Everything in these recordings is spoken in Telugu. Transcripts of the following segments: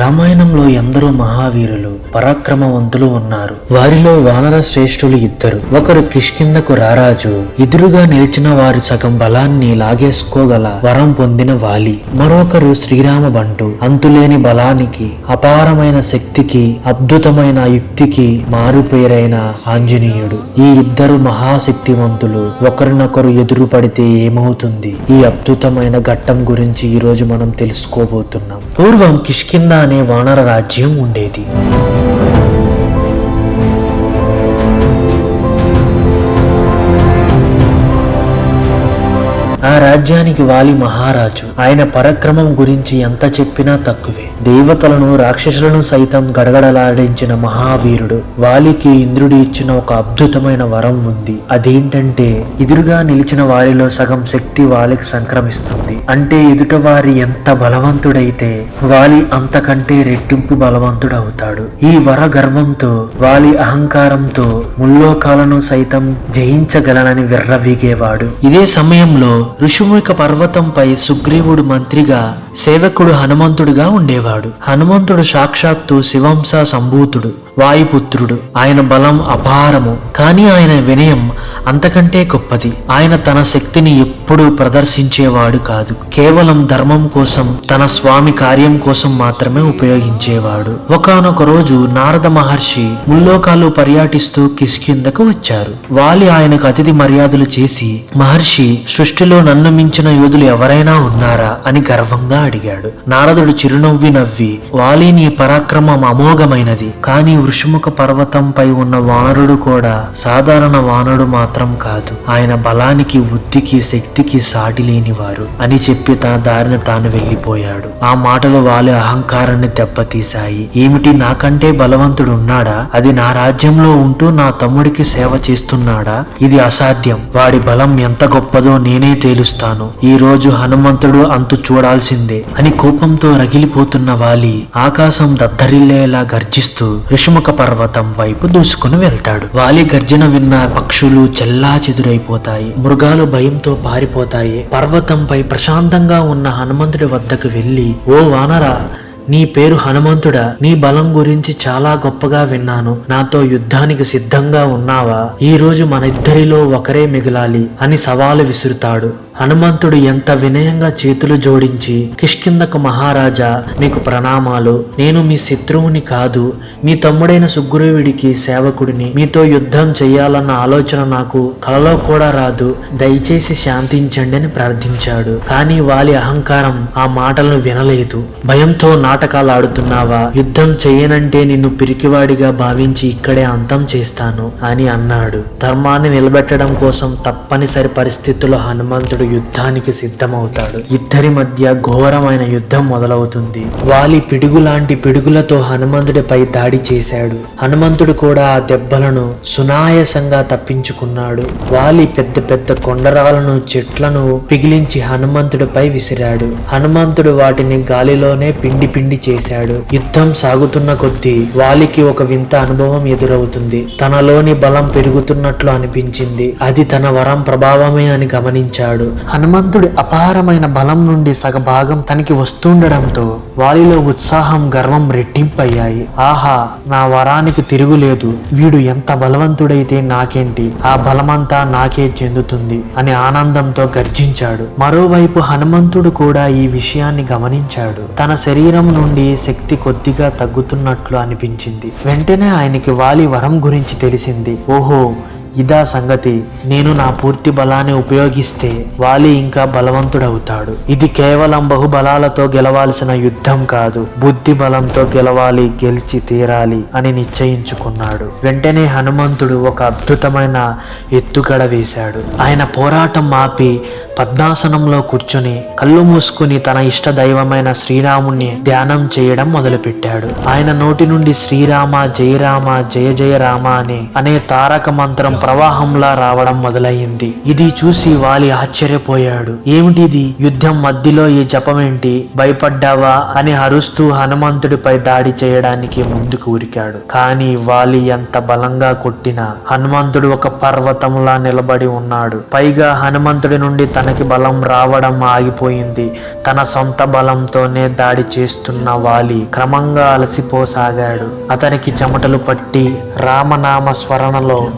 రామాయణంలో ఎందరో మహావీరులు పరాక్రమవంతులు ఉన్నారు. వారిలో వానర శ్రేష్ఠులు ఇద్దరు. ఒకరు కిష్కిందకు రారాజు. ఎదురుగా నిలిచిన వారి సగం బలాన్ని లాగేసుకోగల వరం పొందిన వాలి. మరొకరు శ్రీరామ బంటు అంతులేని బలానికి అపారమైన శక్తికి అద్భుతమైన యుక్తికి మారుపేరైన ఆంజనేయుడు. ఈ ఇద్దరు మహాశక్తివంతులు ఒకరినొకరు ఎదురు పడితే ఏమవుతుంది? ఈ అద్భుతమైన ఘట్టం గురించి ఈ రోజు మనం తెలుసుకోబోతున్నాం. పూర్వం కిష్కింద అనే వానర రాజ్యం ఉండేది. రాజ్యానికి వాలి మహారాజు. ఆయన పరక్రమం గురించి ఎంత చెప్పినా తక్కువే. దేవతలను రాక్షసులను సైతం గడగడలాడించిన మహావీరుడు వాలికి ఇంద్రుడు ఇచ్చిన ఒక అద్భుతమైన వరం ఉంది. అదేంటంటే ఎదురుగా నిలిచిన వారిలో సగం శక్తి వాలికి సంక్రమిస్తుంది. అంటే ఎదుట వారి ఎంత బలవంతుడైతే వాలి అంతకంటే రెట్టింపు బలవంతుడవుతాడు. ఈ వర గర్వంతో వాలి అహంకారంతో ముల్లోకాలను సైతం జయించగలనని విర్రవీగేవాడు. ఇదే సమయంలో ఋషు ఋషిముఖ పర్వతంపై సుగ్రీవుడు మంత్రిగా సేవకుడు హనుమంతుడుగా ఉండేవాడు. హనుమంతుడు సాక్షాత్తు శివంశ సంభూతుడు వాయుపుత్రుడు. ఆయన బలం అపారము కానీ ఆయన వినయం అంతకంటే గొప్పది. ఆయన తన శక్తిని ఎప్పుడూ ప్రదర్శించేవాడు కాదు. కేవలం ధర్మం కోసం తన స్వామి కార్యం కోసం మాత్రమే ఉపయోగించేవాడు. ఒకానొక రోజు నారద మహర్షి ముల్లోకాలు పర్యాటిస్తూ కిష్కిందకు వచ్చారు. వాలి ఆయనకు అతిథి మర్యాదలు చేసి మహర్షి సృష్టిలో నన్ను మించిన యోధులు ఎవరైనా ఉన్నారా అని గర్వంగా అడిగాడు. నారదుడు చిరునవ్వి నవ్వి వాలి నీ పరాక్రమం అమోఘమైనది. కానీ వృషముఖ పర్వతంపై ఉన్న వానరుడు కూడా సాధారణ వానరుడు మాత్రం కాదు. ఆయన బలానికి బుద్ధికి శక్తికి సాటి లేనివారు అని చెప్పి తన దారిన తాను వెళ్ళిపోయాడు. ఆ మాటలు వాలి అహంకారాన్ని దెబ్బతీశాయి. ఏమిటి నాకంటే బలవంతుడు ఉన్నాడా? అది నా రాజ్యంలో ఉంటూ నా తమ్ముడికి సేవ చేస్తున్నాడా? ఇది అసాధ్యం. వాడి బలం ఎంత గొప్పదో నేనే తేలుస్తాను. ఈ రోజు హనుమంతుడు అంతు చూడాల్సిందే అని కోపంతో రగిలిపోతున్న వాలి ఆకాశం దద్దరిల్లేలా గర్జిస్తూ ఋషిముఖ పర్వతం వైపు దూసుకుని వెళ్తాడు. వాలి గర్జన విన్న పక్షులు చెల్లా చెదురైపోతాయి మృగాలు భయంతో పారిపోతాయి. పర్వతంపై ప్రశాంతంగా ఉన్న హనుమంతుడి వద్దకు వెళ్ళి ఓ వానరా నీ పేరు హనుమంతుడా? నీ బలం గురించి చాలా గొప్పగా విన్నాను. నాతో యుద్ధానికి సిద్ధంగా ఉన్నావా? ఈ రోజు మన ఇద్దరిలో ఒకరే మిగలాలి అని సవాలు విసురుతాడు. హనుమంతుడు ఎంత వినయంగా చేతులు జోడించి కిష్కిందకు మహారాజా మీకు ప్రణామాలు. నేను మీ శత్రువుని కాదు మీ తమ్ముడైన సుగ్రీవుడికి సేవకుడిని. మీతో యుద్ధం చేయాలన్న ఆలోచన నాకు కలలో కూడా రాదు. దయచేసి శాంతించండి అని ప్రార్థించాడు. కానీ వాలి అహంకారం ఆ మాటలను వినలేదు. భయంతో నా నాటకాలు ఆడుతున్నావా? యుద్ధం చేయనంటే నిన్ను పిరికివాడిగా భావించి ఇక్కడే అంతం చేస్తాను అని అన్నాడు. ధర్మాన్ని నిలబెట్టడం కోసం తప్పనిసరి పరిస్థితుల్లో హనుమంతుడు యుద్ధానికి సిద్ధమవుతాడు. ఇద్దరి మధ్య ఘోరమైన యుద్ధం మొదలవుతుంది. వాలి పిడుగు లాంటి పిడుగులతో హనుమంతుడిపై దాడి చేశాడు. హనుమంతుడు కూడా ఆ దెబ్బలను సునాయాసంగా తప్పించుకున్నాడు. వాలి పెద్ద పెద్ద కొండరాలను చెట్లను పిగిలించి హనుమంతుడిపై విసిరాడు. హనుమంతుడు వాటిని గాలిలోనే పిండి పిండి చేశాడు. యుద్ధం సాగుతున్న కొద్దీ వాలికి ఒక వింత అనుభవం ఎదురవుతుంది. తనలోని బలం పెరుగుతున్నట్లు అనిపించింది. అది తన వరం ప్రభావమే అని గమనించాడు. హనుమంతుడి అపారమైన బలం నుండి సగ భాగం తనకి వస్తుండడంతో వాలిలో ఉత్సాహం గర్వం రెట్టింపయ్యాయి. ఆహా నా వరానికి తిరుగులేదు వీడు ఎంత బలవంతుడైతే నాకేంటి? ఆ బలమంతా నాకే చెందుతుంది అని ఆనందంతో గర్జించాడు. మరోవైపు హనుమంతుడు కూడా ఈ విషయాన్ని గమనించాడు. తన శరీరం నుండి శక్తి కొద్దిగా తగ్గుతున్నట్లు అనిపించింది. వెంటనే ఆయనకి వాలి వరం గురించి తెలిసింది. ఓహో ఇదా సంగతి. నేను నా పూర్తి బలాన్ని ఉపయోగిస్తే వాలి ఇంకా బలవంతుడవుతాడు. ఇది కేవలం బహుబలాలతో గెలవాల్సిన యుద్ధం కాదు. బుద్ధి బలంతో గెలవాలి గెలిచి తీరాలి అని నిశ్చయించుకున్నాడు. వెంటనే హనుమంతుడు ఒక అద్భుతమైన ఎత్తుగడ వేశాడు. ఆయన పోరాటం ఆపి పద్మాసనంలో కూర్చుని కళ్ళు మూసుకుని తన ఇష్ట దైవమైన శ్రీరాముణ్ణి ధ్యానం చేయడం మొదలుపెట్టాడు. ఆయన నోటి నుండి శ్రీరామ జయరామ జయ జయ రామ అనే అనే తారక మంత్రం ప్రవాహంలా రావడం మొదలయ్యింది. ఇది చూసి వాలి ఆశ్చర్యపోయాడు. ఏమిటిది? యుద్ధం మధ్యలో ఈ జపమేంటి? భయపడ్డావా? అని అరుస్తూ హనుమంతుడిపై దాడి చేయడానికి ముందుకు ఉరికాడు. కానీ వాలి ఎంత బలంగా కొట్టినా హనుమంతుడు ఒక పర్వతంలా నిలబడి ఉన్నాడు. పైగా హనుమంతుడి నుండి తనకి బలం రావడం ఆగిపోయింది. తన సొంత బలంతోనే దాడి చేస్తున్న వాలి క్రమంగా అలసిపోసాగాడు. అతనికి చెమటలు పట్టి రామనామ స్మరణలో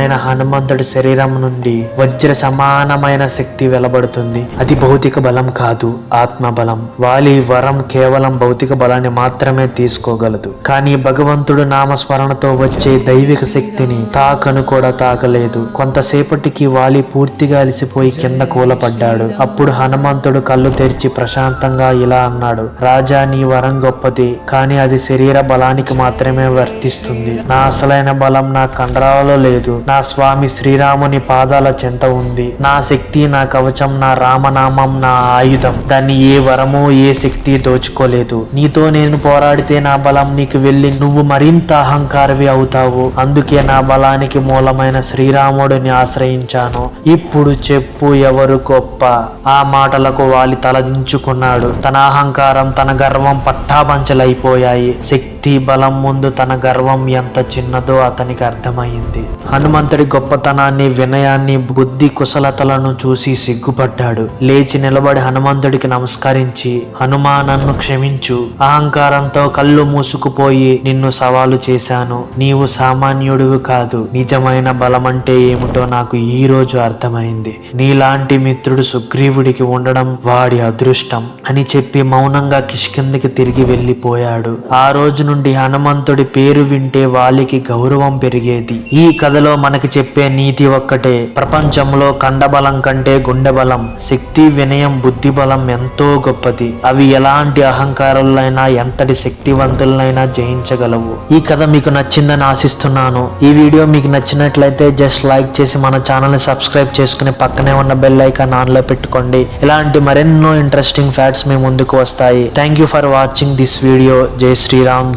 ఆయన హనుమంతుడి శరీరం నుండి వజ్ర సమానమైన శక్తి వెలబడుతుంది. అది భౌతిక బలం కాదు ఆత్మ బలం. వాలి వరం కేవలం భౌతిక బలాన్ని మాత్రమే తీసుకోగలదు. కానీ భగవంతుడు నామస్మరణతో వచ్చే దైవిక శక్తిని తాకను కూడా తాకలేదు. కొంతసేపటికి వాలి పూర్తిగా అలసిపోయి కింద కూలపడ్డాడు. అప్పుడు హనుమంతుడు కళ్ళు తెరిచి ప్రశాంతంగా ఇలా అన్నాడు రాజా నీ వరం గొప్పది కానీ అది శరీర బలానికి మాత్రమే వర్తిస్తుంది. నా అసలైన బలం నా కండరాలలో లేదు. నా స్వామి శ్రీరాముని పాదాల చెంత ఉంది. నా శక్తి నా కవచం నా రామనామం నా ఆయుధం. దాన్ని ఏ వరము ఏ శక్తి దోచుకోలేదు. నీతో నేను పోరాడితే నా బలం నీకు వెళ్ళి నువ్వు మరింత అహంకారవి అవుతావు. అందుకే నా బలానికి మూలమైన శ్రీరాముడిని ఆశ్రయించాను. ఇప్పుడు చెప్పు ఎవరు గొప్ప? ఆ మాటలకు వాలి తలదించుకున్నాడు. తన అహంకారం తన గర్వం పట్టాపంచలైపోయాయి. శక్తి బలం ముందు తన గర్వం ఎంత చిన్నదో అతనికి అర్థమైంది. హనుమంతుడి గొప్పతనాన్ని వినయాన్ని బుద్ధి కుశలతలను చూసి సిగ్గుపడ్డాడు. లేచి నిలబడి హనుమంతుడికి నమస్కరించి హనుమా నన్ను క్షమించు. అహంకారంతో కళ్ళు మూసుకుపోయి నిన్ను సవాలు చేశాను. నీవు సామాన్యుడివి కాదు. నిజమైన బలమంటే ఏమిటో నాకు ఈ రోజు అర్థమైంది. నీలాంటి మిత్రుడు సుగ్రీవుడికి ఉండడం వాడి అదృష్టం అని చెప్పి మౌనంగా కిష్కిందకి తిరిగి వెళ్ళిపోయాడు. ఆ రోజు నుండి హనుమంతుడి పేరు వింటే వాలికి గౌరవం పెరిగేది. ఈ కథలో మనకి చెప్పే నీతి ఒక్కటే ప్రపంచంలో కండబలం కంటే గుండె బలం శక్తి వినయం బుద్ధి బలం ఎంతో గొప్పది. అవి ఎలాంటి అహంకారులైనా ఎంతటి శక్తివంతులైనా జయించగలవు. ఈ కథ మీకు నచ్చిందని ఆశిస్తున్నాను. ఈ వీడియో మీకు నచ్చినట్లయితే జస్ట్ లైక్ చేసి మన ఛానల్ని సబ్స్క్రైబ్ చేసుకుని పక్కనే ఉన్న బెల్ ఐకాన్ ఆన్లో పెట్టుకోండి. ఇలాంటి మరెన్నో ఇంట్రెస్టింగ్ ఫ్యాక్ట్స్ మీ ముందుకు వస్తాయి. Thank you for watching this video. జై శ్రీరామ్